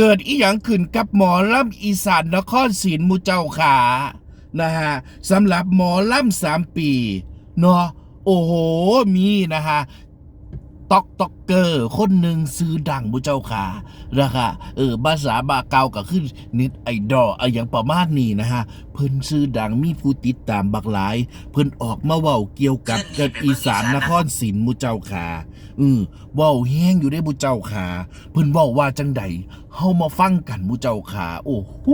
เกิดอีหยังขึ้นกับหมอลำอีสานนครศรีมูเจ้าขานะฮะสำหรับหมอลำสามปีเนาะโอ้โหมีนะฮะ ต็อกต็อกเกอร์ คนหนึ่งซื้อดังมูเจ้าขานะคะเออภาษาบาเกาก็ขึ้นนิดไอดอลอะไรอย่างประมาณนี้นะฮะ เพิ่นซื้อดังมีผู้ติดตามบักหลาย เพิ่นออกมาเว้าเกี่ยวกับกับอีสานนครศรีมูเจ้าขาอือเว้าแห้งอยู่ได้มูเจ้าขาเพิ่นเว้าว่าจังใดเฮามาฟังกันมูเจ้าขาโอ้โห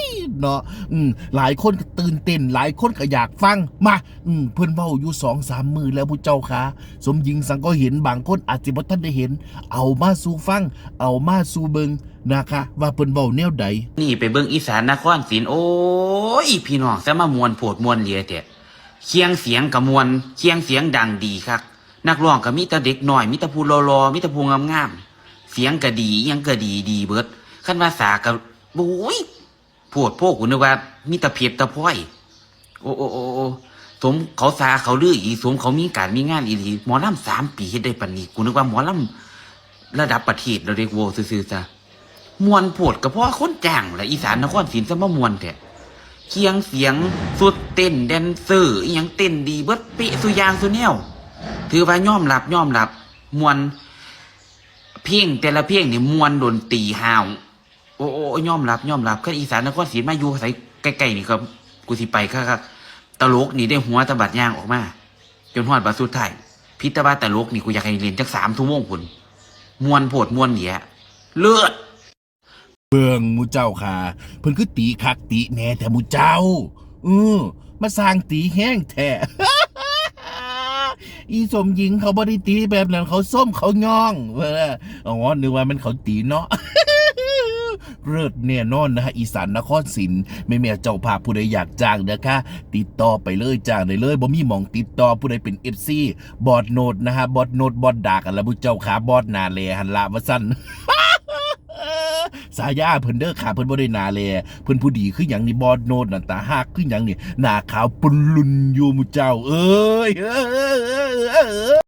ยเนาะอืมหลายคนก็ตื่นเต้นหลายคนก็อยากฟังมาอืมเพิ่นเว้าอยู่สองสามมือแล้วมูเจ้าขาสมหญิงสังก็เห็นบางคนอาจสิบ่ทันได้เห็น เอามาสู่ฟัง เอามาสู่เบิงนะคะ ว่าเพิ่นเว้าแนวใดนี่ไปเบิ่งอีสานนครศรีโอ้ยพี่น้องซะมามวนโผดมวนเหลียแต่เคียงเสียงกับมวนเคียงเสียงดังดีคักนักร้องก็มีแต่เด็กน้อยมีแต่ผู้รอๆมีแต่ผู้งามๆเสียงก็ดียังก็ดีดีเบิดคันภาษาก็โอ้ยโพดโพกกูนึกว่ามีแต่เพียรตะพ้อย โอ้โอ้โอ้ สมเขาสาเขาลืออีสมเขามีการมีงานอีหลีหมอลำสามปีเฮ็ดได้ปานนี้กูนึกว่าหมอลำระดับประเทศเราเรียกโวซื่อๆจ้ะมวนโพดกับพ่อคนจ้างและอีสานนครศรีสมมวนแท้เคียงเสียงสุดเต้นแดนเซอร์อีหยังเต้นดีเบิดเปะสุยางสุแนวถือว่าย่อมรับย่อมรับมวนเพลงแต่ละเพลงนี่มวนดนตรีฮาวโอ้โอ้ยอมรับย่อมรับคืออีสานนครศรีมาอยู่ใส่ใกล้ๆนี่ก็กูสิไปครับ ตลกนี่ได้หัวตะบัดย่างออกมา จนฮอดบาสุดท้ายพิตาบาตลกนี่กูอยากให้เรียนจักสามทุ่มโมงพุ่นมวนโพดมวนเหลียเลือด เบิงมูเจ้าค่ะ เพิ่นคือตีคักตีแหน่แต่มูเจ้าอือมาสร้างตีแห้งแท้ อีสมหญิงเขาบริตีแบบนั้นเขาส้มเขาย่องเว้ออ๋อนึกว่ามันเขาตีเนาะ เลิศแน่นอนนะฮะอีสานนครศรีแม่แม่เจ้าภาพผู้ใดอยากจ้างนะคะ ติดต่อไปเลยจ้างได้เลยบ่มีหมองติดต่อผู้ใดเป็น FC บอดโนดนะฮะบอดโนดบอดดากันล้วผู้เจ้าขาบอดนาแลหันละว่าซั่นสายาเพิ่นเด้อขาเพิ่นบ่ได้นาแลเพิ่นผู้ดีคือหยังนี่บอดโนดน่ะตาหักคือหยังนี่หน้าขาวปุนลุนอยู่มู่เจ้า เอ้ยเอ้ยเอ้ยเอ้ยเอ้